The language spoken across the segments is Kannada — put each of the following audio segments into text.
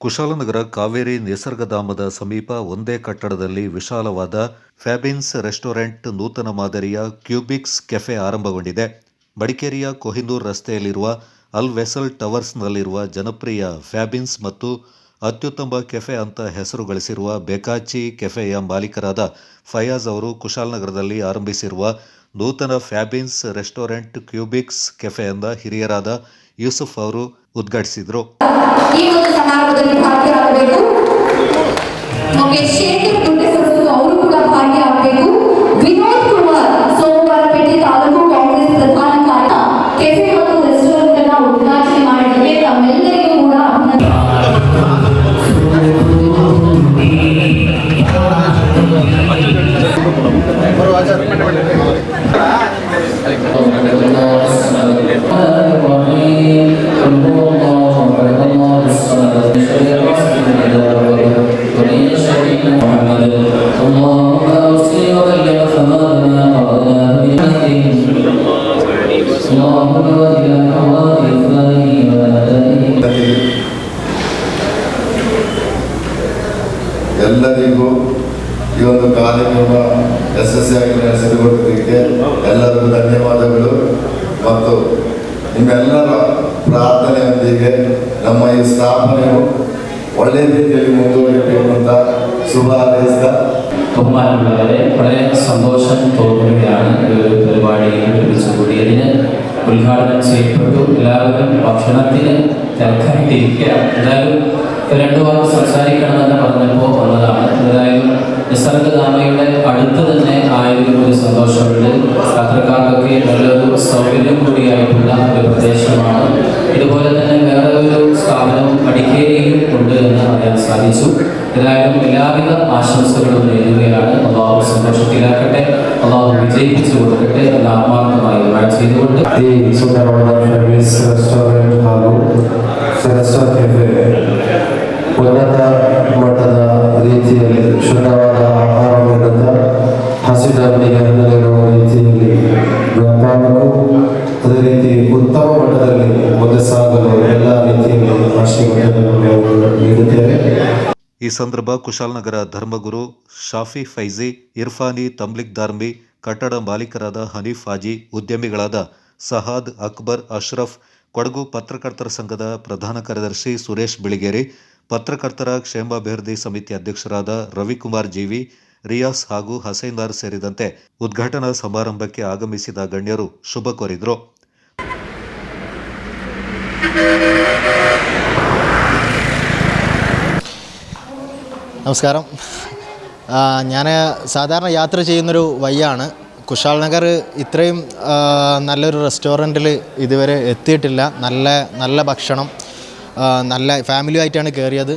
ಕುಶಾಲನಗರ ಕಾವೇರಿ ನಿಸರ್ಗಧಾಮದ ಸಮೀಪ ಒಂದೇ ಕಟ್ಟಡದಲ್ಲಿ ವಿಶಾಲವಾದ ಫ್ಯಾಬಿನ್ಸ್ ರೆಸ್ಟೋರೆಂಟ್ ನೂತನ ಮಾದರಿಯ ಕ್ಯೂಬಿಕ್ಸ್ ಕೆಫೆ ಆರಂಭಗೊಂಡಿದೆ. ಮಡಿಕೇರಿಯ ಕೊಹಿನೂರ್ ರಸ್ತೆಯಲ್ಲಿರುವ ಅಲ್ ವೆಸಲ್ ಟವರ್ಸ್ನಲ್ಲಿರುವ ಜನಪ್ರಿಯ ಫ್ಯಾಬಿನ್ಸ್ ಮತ್ತು ಅತ್ಯುತ್ತಮ ಕೆಫೆ ಅಂತ ಹೆಸರು ಗಳಿಸಿರುವ ಬೆಕಾಚಿ ಕೆಫೆಯ ಮಾಲೀಕರಾದ ಫಯಾಜ್ ಅವರು ಕುಶಾಲನಗರದಲ್ಲಿ ಆರಂಭಿಸಿರುವ ನೂತನ ಫ್ಯಾಬಿನ್ಸ್ ರೆಸ್ಟೋರೆಂಟ್ ಕ್ಯೂಬಿಕ್ಸ್ ಕೆಫೆಯಿಂದ ಹಿರಿಯರಾದ ಯೂಸುಫ್ ಅವರು ಉದ್ಘಾಟಿಸಿದರು. ಎಲ್ಲರಿಗೂ ಈ ಒಂದು ಕಾರ್ಯಕ್ರಮ ಯಶಸ್ವಿಯಾಗಿ ನಡೆಸಿಕೊಟ್ಟಿದ್ದಕ್ಕೆ ಎಲ್ಲರಿಗೂ ಧನ್ಯವಾದಗಳು. ಮತ್ತು ನಿಮ್ಮೆಲ್ಲರ ಪ್ರಾರ್ಥನೆಯೊಂದಿಗೆ ನಮ್ಮ ಈ ಸ್ಥಾಪನೆಯು ಒಳ್ಳೆಯ ರೀತಿಯಲ್ಲಿ ಮುಂದುವರಿಬೇಕು ಅಂತ ശുഭാവസ്ഥ ബഹുമാനമുള്ളവരെ വളരെ സന്തോഷം തോന്നുകയാണ് ഒരു പരിപാടിയിൽ ഒരുമിച്ച് ഉദ്ഘാടനം ചെയ്യപ്പെട്ടു. എല്ലാവരും ഭക്ഷണത്തിന് തിരക്കായിട്ടിരിക്കുകയാണ്. എന്തായാലും രണ്ടു വാക്ക് സംസാരിക്കണമെന്ന് പറഞ്ഞപ്പോൾ വന്നതാണ്. എന്തായാലും നിസർഗധാമയുടെ അടുത്ത് തന്നെ ആയിരുന്നു ഒരു സന്തോഷമുണ്ട്. യാത്രക്കാർക്കൊക്കെ നല്ലൊരു സൗകര്യം കൂടിയായിട്ടുള്ള ഒരു പ്രദേശമാണ്. ഇതുപോലെ തന്നെ വേറെ ഒരു സ്ഥാപനം അടിക്കേരിയിലും ഉണ്ട് എന്ന് അറിയാൻ സാധിച്ചു. ഏതായാലും എല്ലാവിധ ആശംസകളും നേരുകയാണ് അള്ളാഹു സന്തോഷത്തിലാക്കട്ടെ അള്ളാഹു വിജയിപ്പിച്ചു കൊടുക്കട്ടെ എന്ന് ആത്മാർത്ഥമായി ദുആ ചെയ്തുകൊണ്ട് ಈ ಸುಂದರವಾದ ಸರ್ವಿಸ್ ರೆಸ್ಟೋರೆಂಟ್ ಹಾಗೂ ಸೆರೆಸ್ಟೋ ಕೆಫೆ ಉನ್ನತ ಮಟ್ಟದ ರೀತಿಯಲ್ಲಿ ಶುದ್ಧವಾದ ಆಹಾರ ನೀಡುತ್ತಾ ಹಸಿದವರಿಗೆ ಅನ್ನ ನೀಡುವ ರೀತಿಯಲ್ಲಿ ವ್ಯಾಪಾರಕ್ಕೂ ಅದೇ ರೀತಿ ಉತ್ತಮ ಮಟ್ಟದಲ್ಲಿ ಮುಂದೆ ಸಾಗಲು ಎಲ್ಲ ರೀತಿಯಲ್ಲಿ ಆಶೀರ್ವಾದಗಳನ್ನು ನೀಡುತ್ತೇವೆ ಈ ಸಂದರ್ಭ ಕುಶಾಲನಗರ ಧರ್ಮಗುರು ಶಾಫಿ ಫೈಜಿ, ಇರ್ಫಾನಿ ತಮ್ಲಿಕ್ ದಾರ್ಮಿ ಕಟ್ಟಡ ಮಾಲೀಕರಾದ ಹನೀಫ್ ಹಾಜಿ, ಉದ್ಯಮಿಗಳಾದ ಸಹಾದ್ ಅಕ್ಬರ್ ಅಶ್ರಫ್, ಕೊಡಗು ಪತ್ರಕರ್ತರ ಸಂಘದ ಪ್ರಧಾನ ಕಾರ್ಯದರ್ಶಿ ಸುರೇಶ್ ಬಿಳಿಗೇರಿ, ಪತ್ರಕರ್ತರ ಕ್ಷೇಮಾಭಿವೃದ್ಧಿ ಸಮಿತಿ ಅಧ್ಯಕ್ಷರಾದ ರವಿಕುಮಾರ್ ಜೀವಿ, ರಿಯಾಸ್ ಹಾಗೂ ಹಸೈನ್ದಾರ್ ಸೇರಿದಂತೆ ಉದ್ಘಾಟನಾ ಸಮಾರಂಭಕ್ಕೆ ಆಗಮಿಸಿದ ಗಣ್ಯರು ಶುಭ ಕೋರಿದರು. നമസ്കാരം. ഞാൻ സാധാരണ യാത്ര ചെയ്യുന്നൊരു വയ്യാണ്. കുശാൽ നഗർ ഇത്രയും നല്ലൊരു റെസ്റ്റോറന്റിൽ ഇതുവരെ എത്തിയിട്ടില്ല. നല്ല നല്ല ഭക്ഷണം നല്ല ഫാമിലി ആയിട്ടാണ് കയറിയത്.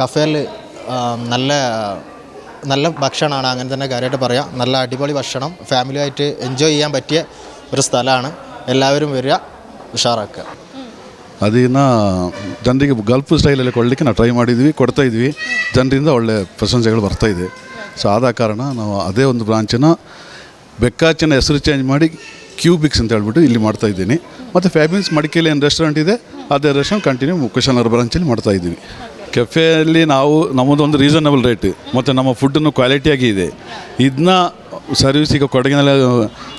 കഫേയിൽ നല്ല നല്ല ഭക്ഷണമാണ് അങ്ങനെ തന്നെ കാര്യമായിട്ട് പറയാം. നല്ല അടിപൊളി ഭക്ഷണം ഫാമിലിയായിട്ട് എൻജോയ് ചെയ്യാൻ പറ്റിയ ഒരു സ്ഥലമാണ്. എല്ലാവരും വരിക ഉഷാറാക്കുക. ಅದನ್ನ ಜನರಿಗೆ ಗಲ್ಫ್ ಸ್ಟೈಲಲ್ಲಿ ಕೊಡಲಿಕ್ಕೆ ನಾವು ಟ್ರೈ ಮಾಡಿದ್ವಿ, ಕೊಡ್ತಾ ಇದ್ವಿ. ಜನರಿಂದ ಒಳ್ಳೆ ಪ್ರಶಂಸೆಗಳು ಬರ್ತಾ ಇದೆ. ಸೊ ಆದ ಕಾರಣ ನಾವು ಅದೇ ಒಂದು ಬ್ರಾಂಚನ್ನು ಬೆಕ್ಕಾಚಿನ ಹೆಸರು ಚೇಂಜ್ ಮಾಡಿ ಕ್ಯೂಬಿಕ್ಸ್ ಅಂತ ಹೇಳ್ಬಿಟ್ಟು ಇಲ್ಲಿ ಮಾಡ್ತಾ ಇದ್ದೀನಿ. ಮತ್ತು ಫ್ಯಾಬಿನ್ಸ್ ಮಡಿಕೇಲಿ ಏನು ರೆಸ್ಟೋರೆಂಟ್ ಇದೆ. ಅದೇ ರೆಸ್ಟೋರೆಂಟ್ ಕಂಟಿನ್ಯೂ ಮುಖಶನರ್ ಬ್ರಾಂಚಲ್ಲಿ ಮಾಡ್ತಾ ಇದ್ದೀವಿ ಕೆಫೆಯಲ್ಲಿ ನಾವು ನಮ್ಮದೊಂದು ರೀಸನಬಲ್ ರೇಟ್ ಮತ್ತು ನಮ್ಮ ಫುಡ್ಡನ್ನು ಕ್ವಾಲಿಟಿಯಾಗಿ ಇದೆ. ಇದನ್ನ ಸರ್ವಿಸ್ ಈಗ ಕೊಡಗಿನಲ್ಲಿ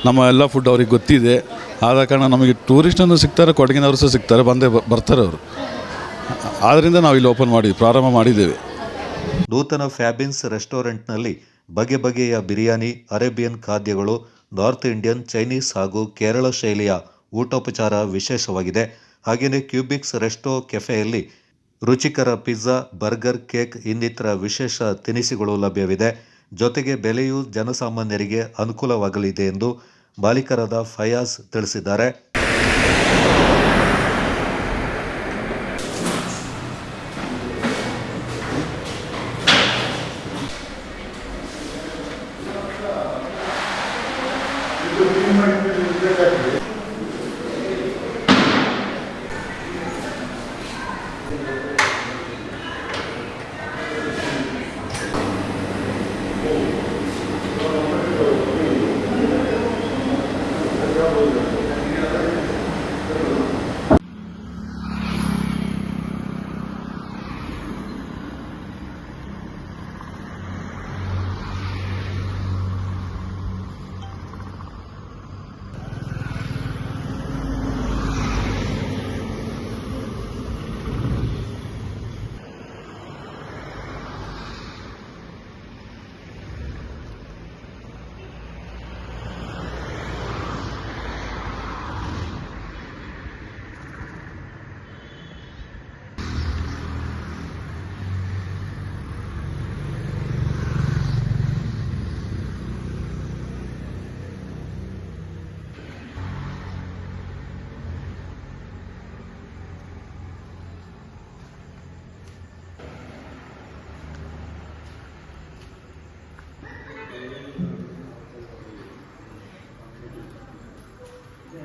ನಮ್ಮ ಎಲ್ಲ ಫುಡ್ ಅವ್ರಿಗೆ ಗೊತ್ತಿದೆ. ಆದ ಕಾರಣ ನಮಗೆ ಟೂರಿಸ್ಟನ್ನು ಸಿಗ್ತಾರೆ, ಕೊಡಗಿನವರು ಸಹ ಸಿಗ್ತಾರೆ, ಬಂದೇ ಬರ್ತಾರೆ ಅವರು. ಆದ್ದರಿಂದ ನಾವು ಇಲ್ಲಿ ಓಪನ್ ಮಾಡಿ, ಪ್ರಾರಂಭ ಮಾಡಿದ್ದೇವೆ. ನೂತನ ಫ್ಯಾಬಿನ್ಸ್ ರೆಸ್ಟೋರೆಂಟ್ನಲ್ಲಿ ಬಗೆ ಬಗೆಯ ಬಿರಿಯಾನಿ, ಅರೇಬಿಯನ್ ಖಾದ್ಯಗಳು, ನಾರ್ತ್ ಇಂಡಿಯನ್, ಚೈನೀಸ್ ಹಾಗೂ ಕೇರಳ ಶೈಲಿಯ ಊಟೋಪಚಾರ ವಿಶೇಷವಾಗಿದೆ. ಹಾಗೆಯೇ ಕ್ಯೂಬಿಕ್ಸ್ ರೆಸ್ಟೋ ಕೆಫೆಯಲ್ಲಿ ರುಚಿಕರ ಪಿಜ್ಜಾ, ಬರ್ಗರ್, ಕೇಕ್ ಇನ್ನಿತರ ವಿಶೇಷ ತಿನಿಸುಗಳು ಲಭ್ಯವಿದೆ. ಜೊತೆಗೆ ಬೆಲೆಯೂ ಜನಸಾಮಾನ್ಯರಿಗೆ ಅನುಕೂಲವಾಗಲಿದೆ ಎಂದು ಮಾಲೀಕರಾದ ಫಯಾಜ್ ತಿಳಿಸಿದ್ದಾರೆ.